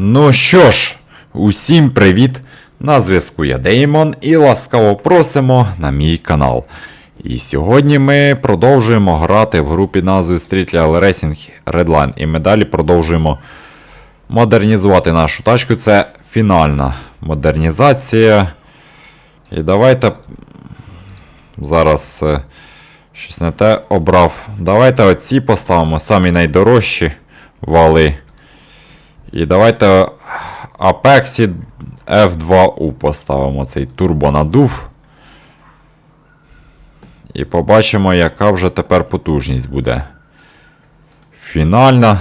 Ну що ж, усім привіт! На зв'язку я Деймон і ласкаво просимо на мій канал. І сьогодні ми продовжуємо грати в групі назви Street Racing Redline. І ми далі продовжуємо модернізувати нашу тачку. Це фінальна модернізація. І давайте. Зараз е, щось не те обрав. Давайте оці поставимо самі найдорожчі вали. І давайте Апексі F2U поставимо цей турбонадув. І побачимо, яка вже тепер потужність буде. Фінальна.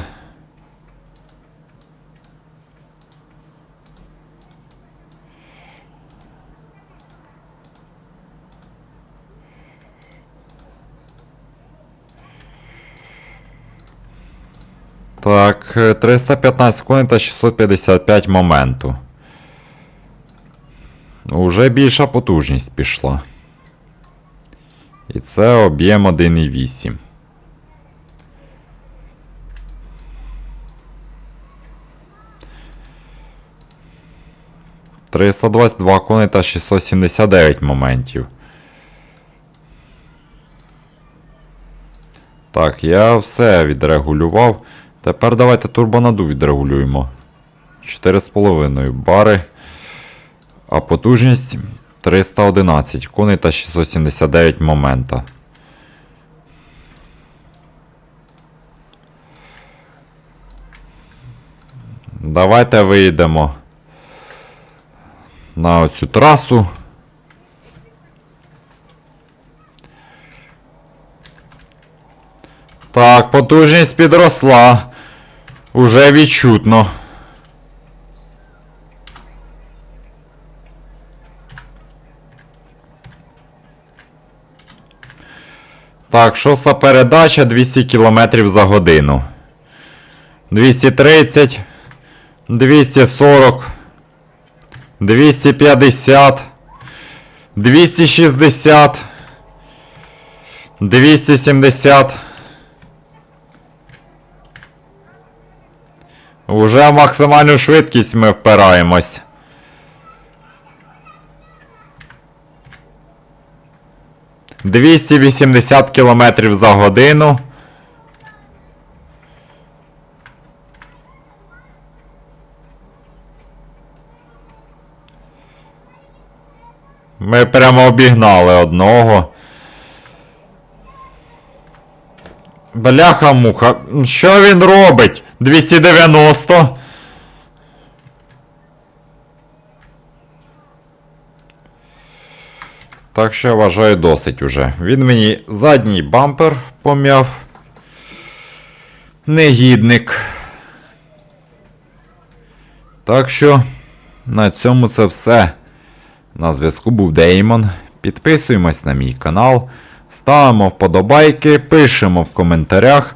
Так, е, 315 коней та 655 моменту. Уже більша потужність пішла. І це об'єм 1,8. Триста двадцять два коней та 679 моментів. Так, я все відрегулював. Тепер давайте турбонаду відрегулюємо. 4,5 бари. А потужність 311 коней та 679 момента. Давайте вийдемо на оцю трасу. Так, потужність підросла. Уже відчутно. Так, шоста передача 200 км за годину. 230, 240, 250, 260, 270. Уже в максимальну швидкість ми впираємось. Двісті вісімдесят кілометрів за годину. Ми прямо обігнали одного. Бляха-муха, що він робить? 290. Так що я вважаю досить уже. Він мені задній бампер пом'яв. Негідник. Так що на цьому це все. На зв'язку був Деймон. Підписуємось на мій канал, ставимо вподобайки, пишемо в коментарях.